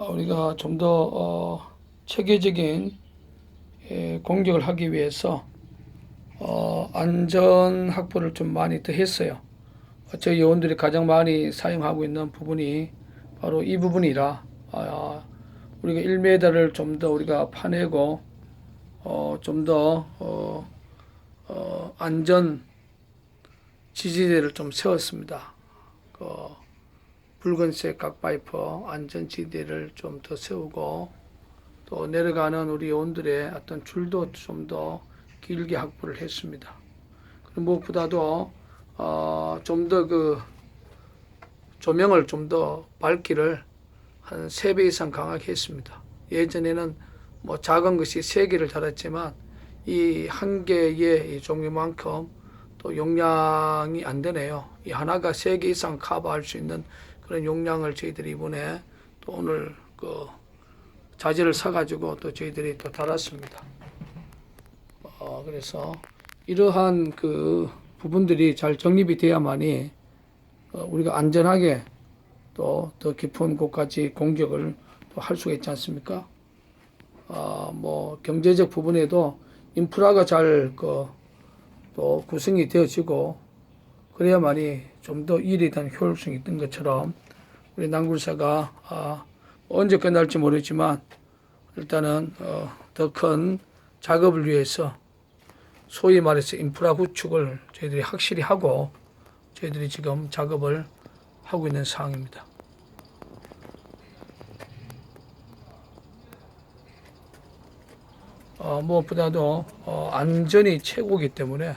어, 우리가 좀더 어, 체계적인 예, 공격을 하기 위해서 어, 안전 확보를 좀 많이 더 했어요. 어, 저희 요원들이 가장 많이 사용하고 있는 부분이 바로 이 부분이라 아, 우리가 1m를 좀 더 우리가 파내고 어, 좀더 어, 어, 안전 지지대를 좀 세웠습니다. 그 붉은색 각파이퍼 안전지대를 좀 더 세우고 또 내려가는 우리 요원들의 어떤 줄도 좀 더 길게 확보를 했습니다. 무엇보다도 어, 좀 더 그 조명을 좀 더 밝기를 한세배 이상 강하게 했습니다. 예전에는 뭐 작은 것이 세 개를 달았지만 이 한 개의 이 종류만큼 또 용량이 안 되네요. 이 하나가 세개 이상 커버할 수 있는 그런 용량을 저희들이 이번에 또 오늘 그 자재를 사가지고 또 저희들이 또 달았습니다. 어, 그래서 이러한 그 부분들이 잘 정립이 돼야만이 어, 우리가 안전하게 또 더 깊은 곳까지 공격을 또 할 수가 있지 않습니까? 아, 뭐 경제적 부분에도 인프라가 잘 그 또 구성이 되어지고 그래야만이 좀 더 일에 대한 효율성이 있던 것처럼 우리 남굴사가 아, 언제 끝날지 모르지만 일단은 어, 더 큰 작업을 위해서 소위 말해서 인프라 구축을 저희들이 확실히 하고 저희들이 지금 작업을 하고 있는 상황입니다. 어, 무엇보다도 어, 안전이 최고이기 때문에 에,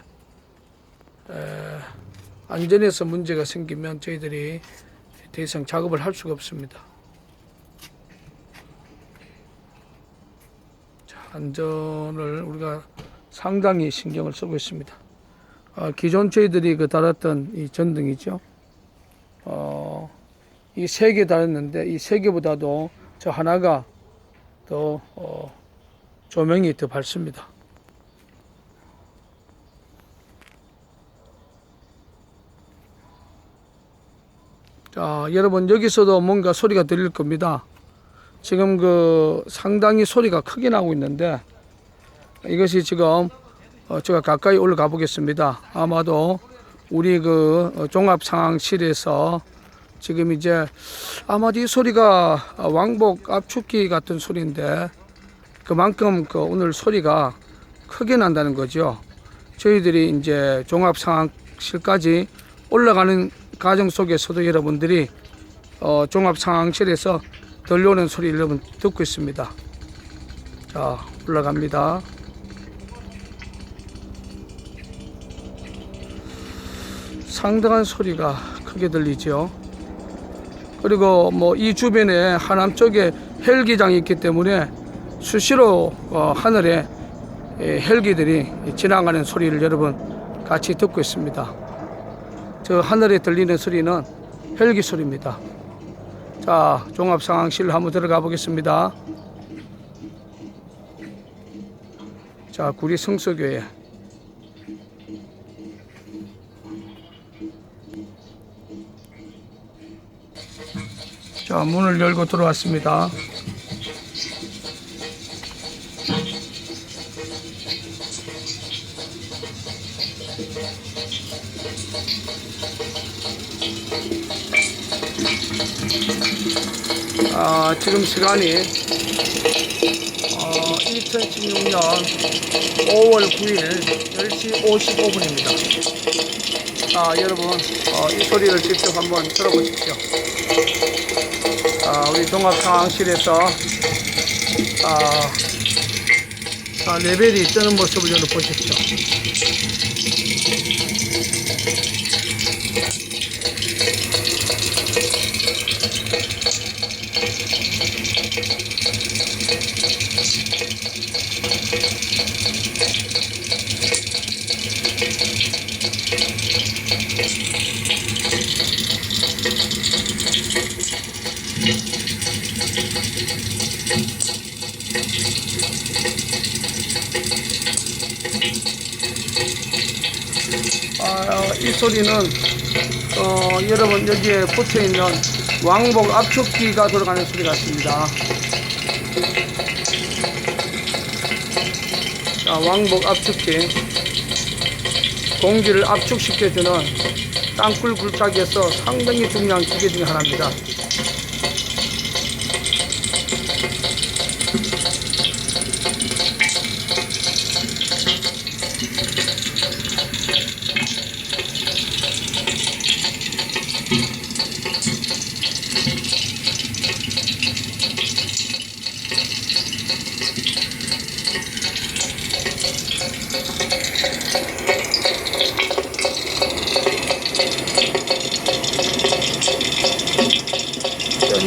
안전에서 문제가 생기면 저희들이 더 이상 작업을 할 수가 없습니다. 자, 안전을 우리가 상당히 신경을 쓰고 있습니다. 어, 기존 저희들이 그 달았던 이 전등이죠. 어, 이 세 개 달았는데 이 세 개보다도 저 하나가 더 어, 조명이 더 밝습니다. 자, 여러분 여기서도 뭔가 소리가 들릴 겁니다. 지금 그 상당히 소리가 크게 나고 있는데 이것이 지금 어, 제가 가까이 올라가 보겠습니다. 아마도 우리 그 어, 종합 상황실에서 지금 이제 아마도 이 소리가 왕복 압축기 같은 소리인데 그만큼 그 오늘 소리가 크게 난다는 거죠. 저희들이 이제 종합 상황실까지 올라가는 과정 속에서도 여러분들이 어, 종합 상황실에서 들려오는 소리 여러분 듣고 있습니다. 자, 올라갑니다. 상당한 소리가 크게 들리죠. 그리고 뭐 이 주변에 하남 쪽에 헬기장이 있기 때문에 수시로 어, 하늘에 예, 헬기들이 지나가는 소리를 여러분 같이 듣고 있습니다. 저 하늘에 들리는 소리는 헬기 소리입니다. 자, 종합 상황실 한번 들어가 보겠습니다. 자, 구리 성서교회. 자, 문을 열고 들어왔습니다. 아, 지금 시간이 어, 2016년 5월 9일 10시 55분입니다. 아, 여러분, 어, 이 소리를 직접 한번 들어보십시오. 아, 우리 종합 상황실에서 아, 아, 레벨이 뜨는 모습을 좀 보십시오. 아, 이 소리는 어, 여러분 여기에 붙여 있는 왕복 압축기가 돌아가는 소리 같습니다. 자, 왕복 압축기. 공기를 압축시켜주는 땅굴 굴착에서 상당히 중요한 기계 중에 하나입니다.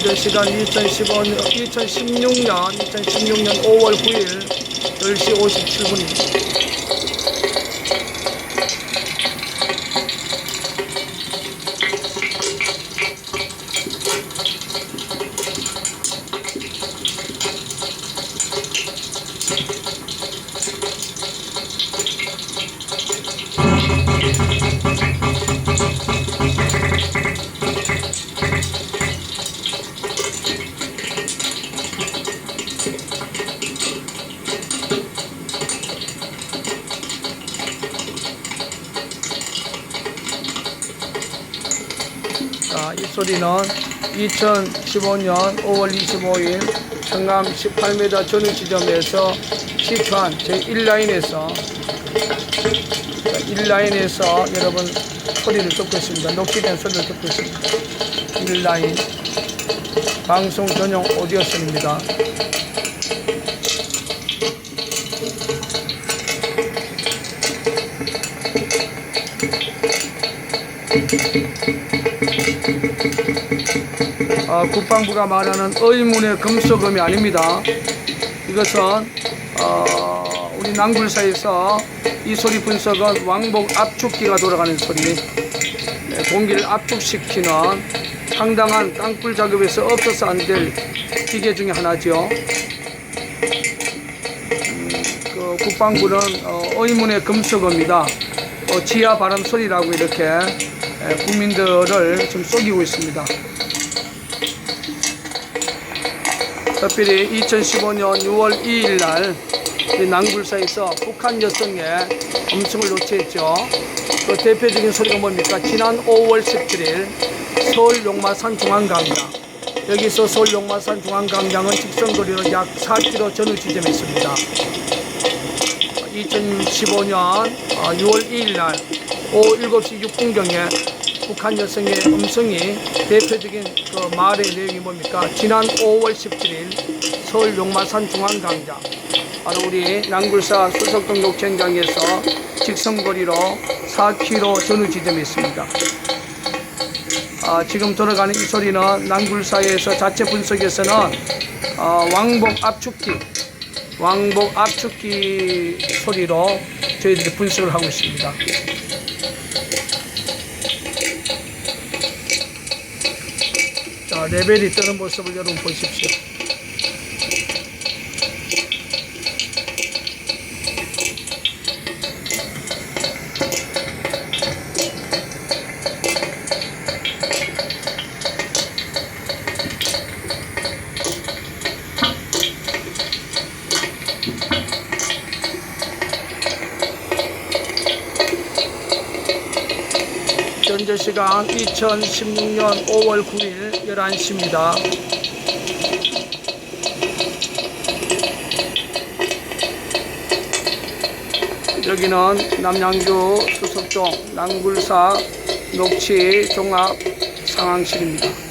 현재 시간 2015년, 2016년, 2016년 5월 9일 10시 57분입니다. 자, 이 소리는 2015년 5월 25일 청감 18m 전후 지점에서 시초한 제1라인에서 1라인에서 여러분 소리를 듣고 있습니다. 녹취된 소리를 듣고 있습니다. 1라인 방송 전용 오디오선입니다. 아, 국방부가 말하는 의문의 금속음이 아닙니다. 이것은 어, 우리 난굴사에서 이 소리 분석은 왕복 압축기가 돌아가는 소리, 네, 공기를 압축시키는 상당한 땅굴 작업에서 없어서 안 될 기계 중에 하나죠. 음, 그 국방부는 어, 의문의 금속어입니다. 어, 지하 바람 소리라고 이렇게 에, 국민들을 좀 속이고 있습니다. 특별히 2015년 6월 2일 날 난굴사에서 북한 여성의 음성을 녹취했죠. 그 대표적인 소리가 뭡니까? 지난 5월 17일 서울 용마산 중앙광장 여기서 서울 용마산 중앙광장은 직선거리로 약 4km 전후 지점에 있습니다. 2015년 6월 2일 날 오후 7시 6분경에 북한 여성의 음성이 대표적인 그 말의 내용이 뭡니까? 지난 5월 17일 서울 용마산 중앙광장 바로 우리 난굴사 수석동 녹천장에서 직선거리로 4km 전후 지점에 있습니다. 아, 지금 돌아가는 이 소리는 난굴사에서 자체 분석에서는 어, 왕복 압축기 왕복 압축기 소리로 저희들이 분석을 하고 있습니다. 자, 레벨이 뜨는 모습을 여러분 보십시오. 현재 시간 2016년 5월 9일 11시입니다. 여기는 남양주 수석동 난굴사 녹취 종합 상황실입니다.